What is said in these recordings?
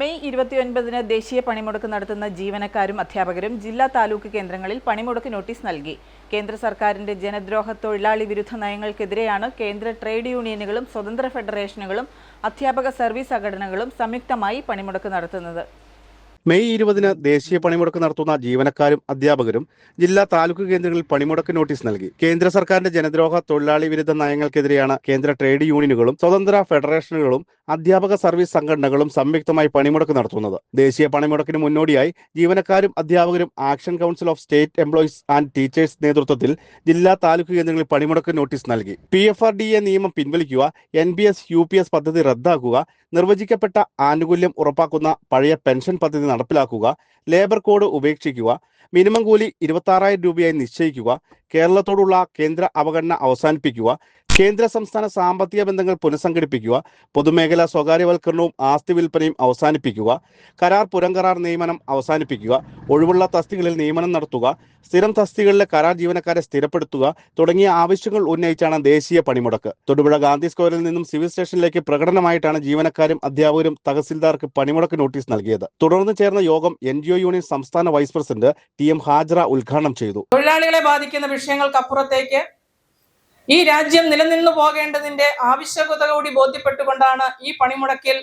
May ഇരുപത്തിയൊൻപതിന് ദേശീയ പണിമുടക്ക് നടത്തുന്ന ജീവനക്കാരും അധ്യാപകരും ജില്ലാ താലൂക്ക് കേന്ദ്രങ്ങളിൽ പണിമുടക്ക് നോട്ടീസ് നൽകി. കേന്ദ്ര സർക്കാരിന്റെ ജനദ്രോഹ തൊഴിലാളി വിരുദ്ധ നയങ്ങൾക്കെതിരെയാണ് കേന്ദ്ര ട്രേഡ് യൂണിയനുകളും സ്വതന്ത്ര ഫെഡറേഷനുകളും അധ്യാപക സർവീസ് സംഘടനകളും സംയുക്തമായി പണിമുടക്ക് നടത്തുന്നത്. മെയ് ഇരുപതിന് ദേശീയ പണിമുടക്ക് നടത്തുന്ന ജീവനക്കാരും അധ്യാപകരും ജില്ലാ താലൂക്ക് കേന്ദ്രങ്ങളിൽ പണിമുടക്ക് നോട്ടീസ് നൽകി. കേന്ദ്ര സർക്കാരിന്റെ ജനദ്രോഹ തൊഴിലാളി വിരുദ്ധ നയങ്ങൾക്കെതിരെയാണ് കേന്ദ്ര ട്രേഡ് യൂണിയനുകളും സ്വതന്ത്ര ഫെഡറേഷനുകളും അധ്യാപക സർവീസ് സംഘടനകളും സംയുക്തമായി പണിമുടക്ക് നടത്തുന്നത്. ദേശീയ പണിമുടക്കിന് മുന്നോടിയായി ജീവനക്കാരും അധ്യാപകരും action council of state employees and teachers നേതൃത്വത്തിൽ ജില്ലാ താലൂക്ക് കേന്ദ്രങ്ങളിൽ പണിമുടക്ക് നോട്ടീസ് നൽകി. P F R D A നിയമം പിൻവലിക്കുക N B S U P S പദ്ധതി റദ്ദാക്കുക നിർവചിക്കപ്പെട്ട ആനുകൂല്യം ഉറപ്പാക്കുന്ന പഴയ പെൻഷൻ പദ്ധതി നടപ്പിലാക്കുക ലേബർ കോഡ് ഉപേക്ഷിക്കുക മിനിമം കൂലി ഇരുപത്തി രൂപയായി നിശ്ചയിക്കുക കേരളത്തോടുള്ള കേന്ദ്ര അവഗണന അവസാനിപ്പിക്കുക കേന്ദ്ര സംസ്ഥാന സാമ്പത്തിക ബന്ധങ്ങൾ പുനഃസംഘടിപ്പിക്കുക പൊതുമേഖലാ സ്വകാര്യവൽക്കരണവും ആസ്തി വിൽപ്പനയും അവസാനിപ്പിക്കുക കരാർ പുരംകരാർ നിയമനം അവസാനിപ്പിക്കുക ഒഴിവുള്ള തസ്തികളിൽ നിയമനം നടത്തുക സ്ഥിരം തസ്തികളിലെ കരാർ ജീവനക്കാരെ സ്ഥിരപ്പെടുത്തുക തുടങ്ങിയ ആവശ്യങ്ങൾ ഉന്നയിച്ചാണ് ദേശീയ പണിമുടക്ക്. തൊടുപുഴ ഗാന്ധി സ്ക്വയറിൽ നിന്നും സിവിൽ സ്റ്റേഷനിലേക്ക് പ്രകടനമായിട്ടാണ് ജീവനക്കാരും അധ്യാപകരും തഹസിൽദാർക്ക് പണിമുടക്ക് നോട്ടീസ് നൽകിയത്. തുടർന്ന് ചേർന്ന യോഗം എൻ യൂണിയൻ സംസ്ഥാന vice president T M Hajara ഉദ്ഘാടനം ചെയ്തു. തൊഴിലാളികളെ ബാധിക്കുന്ന വിഷയങ്ങൾക്കപ്പുറത്തേക്ക് ഈ രാജ്യം നിലനിന്നു പോകേണ്ടതിന്റെ ആവശ്യകത കൂടി ബോധ്യപ്പെട്ടുകൊണ്ടാണ് ഈ പണിമുടക്കിൽ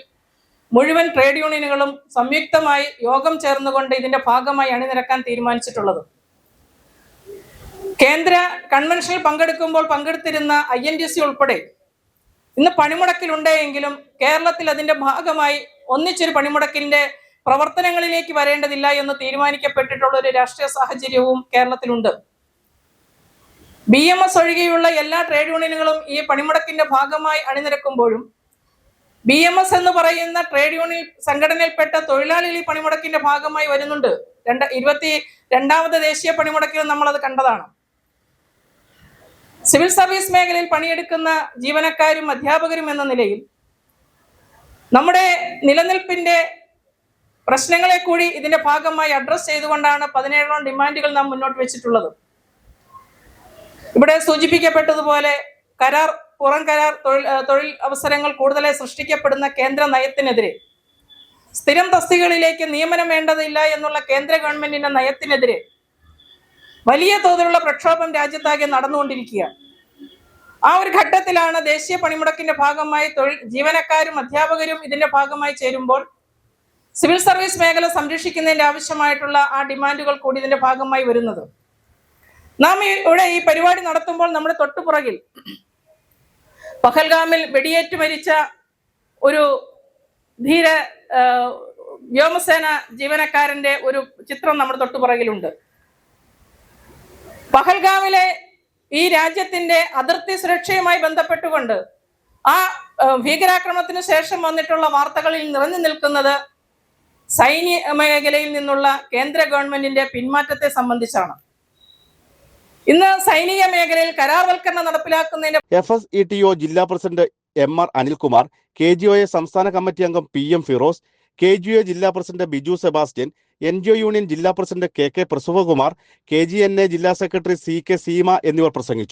മുഴുവൻ ട്രേഡ് യൂണിയനുകളും സംയുക്തമായി യോഗം ചേർന്നുകൊണ്ട് ഇതിന്റെ ഭാഗമായി അണിനിരക്കാൻ തീരുമാനിച്ചിട്ടുള്ളത്. കേന്ദ്ര കൺവെൻഷനിൽ പങ്കെടുക്കുമ്പോൾ പങ്കെടുത്തിരുന്ന ഐ എൻ ഡി സി ഉൾപ്പെടെ ഇന്ന് പണിമുടക്കിലുണ്ടെങ്കിലും കേരളത്തിൽ അതിന്റെ ഭാഗമായി ഒന്നിച്ചൊരു പണിമുടക്കിന്റെ പ്രവർത്തനങ്ങളിലേക്ക് വരേണ്ടതില്ല എന്ന് തീരുമാനിക്കപ്പെട്ടിട്ടുള്ള ഒരു രാഷ്ട്രീയ സാഹചര്യവും കേരളത്തിലുണ്ട്. ബി എം എസ് ഒഴികെയുള്ള എല്ലാ ട്രേഡ് യൂണിയനുകളും ഈ പണിമുടക്കിന്റെ ഭാഗമായി അണിനിരക്കുമ്പോഴും ബി എം എസ് എന്ന് പറയുന്ന ട്രേഡ് യൂണിയൻ സംഘടനയിൽപ്പെട്ട തൊഴിലാളികൾ ഈ പണിമുടക്കിന്റെ ഭാഗമായി വരുന്നുണ്ട്. രണ്ട് ഇരുപത്തി രണ്ടാമത് ദേശീയ പണിമുടക്കിൽ നമ്മൾ അത് കണ്ടതാണ്. സിവിൽ സർവീസ് മേഖലയിൽ പണിയെടുക്കുന്ന ജീവനക്കാരും അധ്യാപകരും എന്ന നിലയിൽ നമ്മുടെ നിലനിൽപ്പിന്റെ പ്രശ്നങ്ങളെ കൂടി ഇതിന്റെ ഭാഗമായി അഡ്രസ് ചെയ്തുകൊണ്ടാണ് പതിനേഴോളം ഡിമാൻഡുകൾ നാം മുന്നോട്ട് വെച്ചിട്ടുള്ളത്. ഇവിടെ സൂചിപ്പിക്കപ്പെട്ടതുപോലെ കരാർ പുറം കരാർ തൊഴിൽ തൊഴിൽ അവസരങ്ങൾ കൂടുതലായി സൃഷ്ടിക്കപ്പെടുന്ന കേന്ദ്ര നയത്തിനെതിരെ സ്ഥിരം തസ്തികകളിലേക്ക് നിയമനം വേണ്ടതില്ല എന്നുള്ള കേന്ദ്ര ഗവൺമെന്റിന്റെ നയത്തിനെതിരെ വലിയ തോതിലുള്ള പ്രക്ഷോഭം രാജ്യത്താകെ നടന്നുകൊണ്ടിരിക്കുക ആ ഒരു ഘട്ടത്തിലാണ് ദേശീയ പണിമുടക്കിന്റെ ഭാഗമായി തൊഴിൽ ജീവനക്കാരും അധ്യാപകരും ഇതിന്റെ ഭാഗമായി ചേരുമ്പോൾ സിവിൽ സർവീസ് മേഖല സംരക്ഷിക്കുന്നതിന്റെ ആവശ്യമായിട്ടുള്ള ആ ഡിമാൻഡുകൾ കൂടി ഇതിന്റെ ഭാഗമായി വരുന്നത്. നാം ഇവിടെ ഈ പരിപാടി നടത്തുമ്പോൾ നമ്മുടെ തൊട്ടുപുറകിൽ പഹൽഗാമിൽ വെടിയേറ്റ് മരിച്ച ഒരു ധീര വ്യോമസേന ജീവനക്കാരന്റെ ഒരു ചിത്രം നമ്മുടെ തൊട്ടുപുറകിലുണ്ട്. പഹൽഗാമിലെ ഈ രാജ്യത്തിന്റെ അതിർത്തി സുരക്ഷയുമായി ബന്ധപ്പെട്ടുകൊണ്ട് ആ, ഭീകരാക്രമണത്തിന് ശേഷം വന്നിട്ടുള്ള വാർത്തകളിൽ നിറഞ്ഞു നിൽക്കുന്നത് സൈനിക മേഖലയിൽ നിന്നുള്ള കേന്ദ്ര ഗവൺമെന്റിന്റെ പിന്മാറ്റത്തെ സംബന്ധിച്ചാണ്. ഇന്ന് സൈനിക മേഖലയിൽ കരാർവൽക്കരണം നടപ്പിലാക്കുന്നതിന് F S E T O ജില്ലാ president M R Anilkumar K G O A സംസ്ഥാന കമ്മിറ്റി അംഗം P M Firoz K G O ജില്ലാ president Biju Sebastian N G O union ജില്ലാ president K K Prasavakumar K G N A ജില്ലാ secretary C K Seema എന്നിവർ പ്രസംഗിച്ചു.